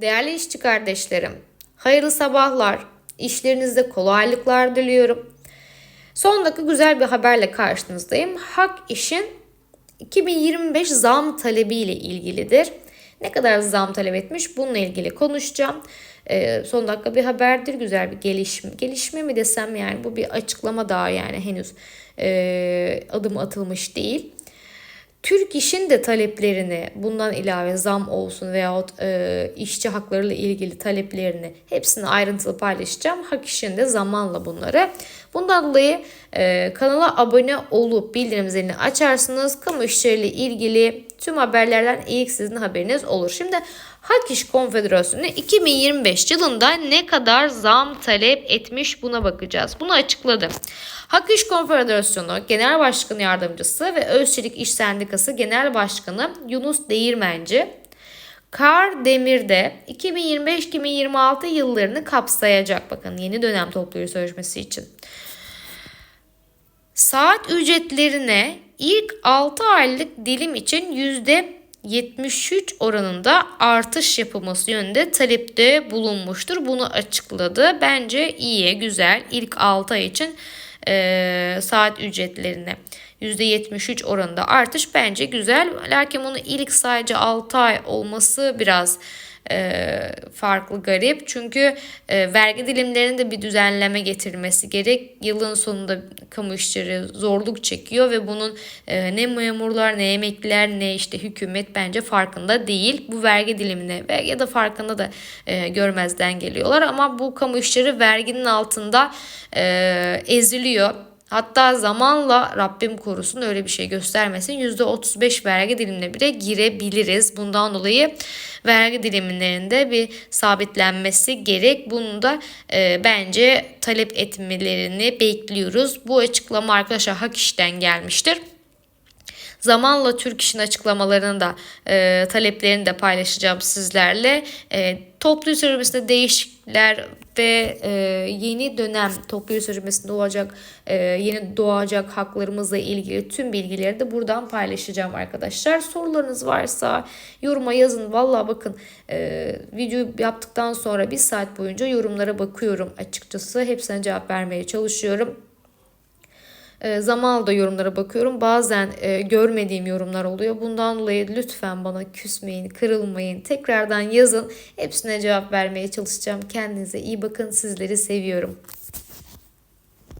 Değerli işçi kardeşlerim, hayırlı sabahlar, işlerinizde kolaylıklar diliyorum. Son dakika güzel bir haberle karşınızdayım. Hak işin 2025 zam talebi ile ilgilidir. Ne kadar zam talep etmiş bununla ilgili konuşacağım. Ee, son dakika bir haberdir. Güzel bir gelişme. Gelişme mi desem yani bu bir açıklama daha yani henüz e, adım atılmış değil. Türk İş'in de taleplerini bundan ilave zam olsun veyahut e, işçi haklarıyla ilgili taleplerini hepsini ayrıntılı paylaşacağım. Hak İş'in de zamanla bunları. Bundan dolayı e, kanala abone olup bildirim zilini açarsınız. Kamu işçileriyle ilgili tüm haberlerden ilk sizin haberiniz olur. Şimdi Hak İş Konfederasyonu 2025 yılında ne kadar zam talep etmiş buna bakacağız. Bunu açıkladı. Hak İş Konfederasyonu Genel Başkanı Yardımcısı ve Özçelik İş Sendikası Genel Başkanı Yunus Değirmenci Kar Demir'de 2025-2026 yıllarını kapsayacak. Bakın yeni dönem toplu sözleşmesi için. Saat ücretlerine ilk 6 aylık dilim için %73 oranında artış yapılması yönünde talepte bulunmuştur. Bunu açıkladı. Bence iyi, güzel. İlk 6 ay için e, saat ücretlerine %73 oranında artış bence güzel. Lakin bunu ilk sadece 6 ay olması biraz e, farklı garip. Çünkü e, vergi dilimlerinde bir düzenleme getirilmesi gerek. Yılın sonunda kamu işçileri zorluk çekiyor ve bunun e, ne memurlar ne emekliler ne işte hükümet bence farkında değil. Bu vergi dilimine ya da farkında da e, görmezden geliyorlar ama bu kamu işçileri verginin altında e, eziliyor. Hatta zamanla Rabbim korusun öyle bir şey göstermesin %35 vergi dilimine bile girebiliriz. Bundan dolayı vergi dilimlerinde bir sabitlenmesi gerek. Bunu da e, bence talep etmelerini bekliyoruz. Bu açıklama arkadaşlar Hak İş'ten gelmiştir. Zamanla Türk İş'in açıklamalarını da e, taleplerini de paylaşacağım sizlerle. E, toplu sürülmesinde değişiklikler ve e, yeni dönem toplu sürülmesinde olacak e, yeni doğacak haklarımızla ilgili tüm bilgileri de buradan paylaşacağım arkadaşlar. Sorularınız varsa yoruma yazın. Valla bakın e, videoyu yaptıktan sonra bir saat boyunca yorumlara bakıyorum açıkçası. Hepsine cevap vermeye çalışıyorum. E, da yorumlara bakıyorum. Bazen e, görmediğim yorumlar oluyor. Bundan dolayı lütfen bana küsmeyin, kırılmayın. Tekrardan yazın. Hepsine cevap vermeye çalışacağım. Kendinize iyi bakın. Sizleri seviyorum.